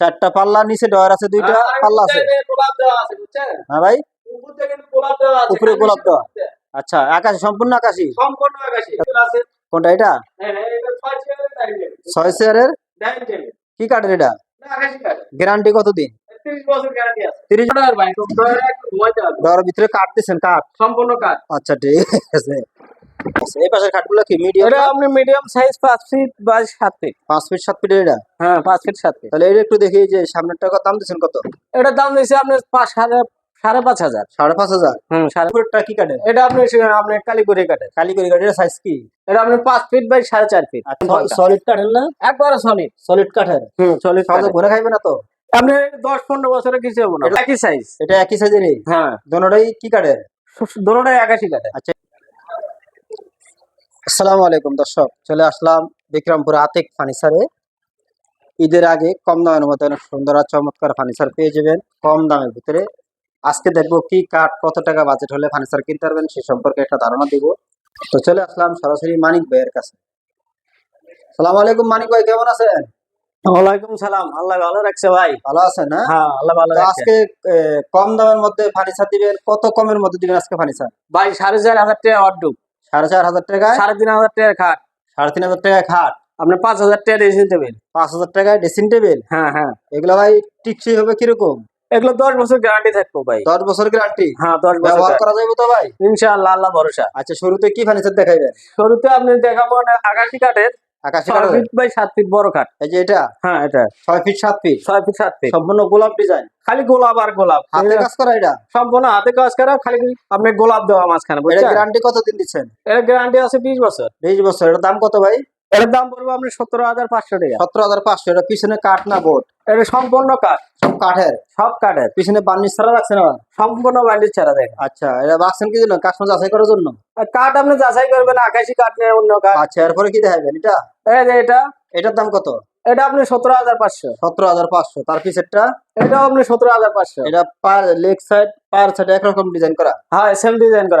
চারটা পাল্লা নিচে ডয়ার আছে দুইটা পাল্লা আছে। হ্যাঁ ভাই। উপর গোলাপ দেওয়া। আচ্ছা আকাশি সম্পূর্ণ আকাশি? কোনটা এটা? হ্যাঁ হ্যাঁ ছয় চেয়ারের কি কাঠের এটা? গ্যারান্টি কতদিন? 30 বছর গ্যারান্টি আছে। তিরিশ ডয়ার ভিতরে কাঠ দিচ্ছেন কাঠ। সম্পূর্ণ কাঠ। আচ্ছা ঠিক আছে। আচ্ছা, এই পাশের খাটগুলো কি? মিডিয়াম এটা আপনি মিডিয়াম সাইজ পাঁচ ফিট বা সাত ফিট পাঁচ ফিট সাত ফিটের এটা? হ্যাঁ পাঁচ ফিট সাত ফিট তাহলে এটা একটু দেখি যে সামনেরটা কত? দাম দিচ্ছেন কত? দাম দিয়েছে সাড়ে পাঁচ হাজার। সাড়ে পাঁচ হাজার? হুম সাড়ে উপরেরটা কি এটা আপনি আপনি কাঠের কালিগরি কাঠের সাইজ কি? এটা আপনি পাঁচ ফিট বাই সাড়ে চার ফিট সলিড কাঠের না? একবারে সলিড সলিড কাঠের হুম সলিড সহজে ঘুরে খাইবে না তো? আপনি দশ পনেরো বছরের কিছু হব না। একই সাইজ এটা একই সাইজেরই হ্যাঁ। দোনোটাই কি কাঠের দোনোটাই একাশি কাঠের আচ্ছা আসসালামু আলাইকুম দর্শক। চলে আসলাম বিক্রমপুর আতিক ফার্নিচারে ঈদের আগে কম দামের মধ্যে অনেক সুন্দর আর চমৎকার ফার্নিচার পেয়ে যাবেন কম দামের ভিতরে। আজকে দেখব কি কাঠ কত টাকা বাজেট হলে ফার্নিচার কিনতে পারবেন সে সম্পর্কে একটা ধারণা দিব। তো চলে আসলাম সরাসরি মানিক ভাইয়ের কাছে। সালাম আলাইকুম মানিক ভাই কেমন আছেন? ওয়ালাইকুম সালাম। আল্লাহ ভালো রাখছে ভাই। ভালো আছেন হ্যাঁ? আল্লাহ ভালো আজকে কম দামের মধ্যে ফার্নিচার দিবেন কত কমের মধ্যে দিবেন আজকে ফার্নিচার? ভাই সাড়ে চার হাজার টাকা অর্ডুক সাড়ে চার হাজার টাকায়? সাড়ে তিন হাজার টাকার খাট। সাড়ে তিন হাজার টাকায় খাট? আপনার পাঁচ হাজার টাকা টেবিল পাঁচ হাজার টাকায় ড্রেসিং টেবিল হ্যাঁ হ্যাঁ। এগুলো ভাই টিকসই হবে কীরকম? এগুলো দশ বছর গ্যারান্টি থাকব ভাই। দশ বছর গ্যারান্টি হ্যাঁ দশ বছর ব্যবহার করা যাবে তো ভাই? ইনশাআল্লাহ আল্লাহ ভরসা। আচ্ছা শুরুতে কি ফার্নিচার দেখাইবেন? শুরুতে আপনি দেখাবো আকাশি কাঠের। আকাশি ফিট বাই সাত ফিট বড় কাঠ এই যে এটা? হ্যাঁ এটা। ছয় ফিট সাত ফিট ছয় ফিট সাত ফিট সম্পূর্ণ গোলাপ ডিজাইন খালি গোলাপ আর গোলাপ। হাতে কাজ করা এটা? সম্পূর্ণ হাতে কাজ করা খালি আপনি গোলাপ দেওয়া মাঝখানে এটা গ্যারান্টি দিচ্ছেন? এর গ্যারান্টি আছে বিশ বছর। বিশ বছর। এটার দাম কত ভাই? এর দাম পড়বে আপনি সতেরো হাজার পাঁচশো টাকা। সতেরো হাজার পাঁচশো। এটা পিছনে কাঠ না বোর্ড? এটা সম্পূর্ণ কাঠ। সব কাঠের? সব কাঠের। পিছনে বার্নিশ ছাড়া রাখছেন আবার সম্পূর্ণ বান্ডিল ছাড়া দেখেন আচ্ছা এটা বাক্সেন কি জন্য? কাস্টমার যাচাই করার জন্য? কাঠ আপনি যাচাই করবেন আকাশি কাঠ নিয়ে অন্য কাঠ। আচ্ছা এরপরে কি দেখাবেন এটা? এই যে এটা। এটার দাম কত? এটা আপনি সতেরো হাজার পাঁচশো। সতেরো হাজার পাঁচশো। তার পিছেরটা এটাও আপনি সতেরো হাজার পাঁচশো। এটা per leg side per side একরকম ডিজাইন করা। হ্যাঁ সেম ডিজাইন করা।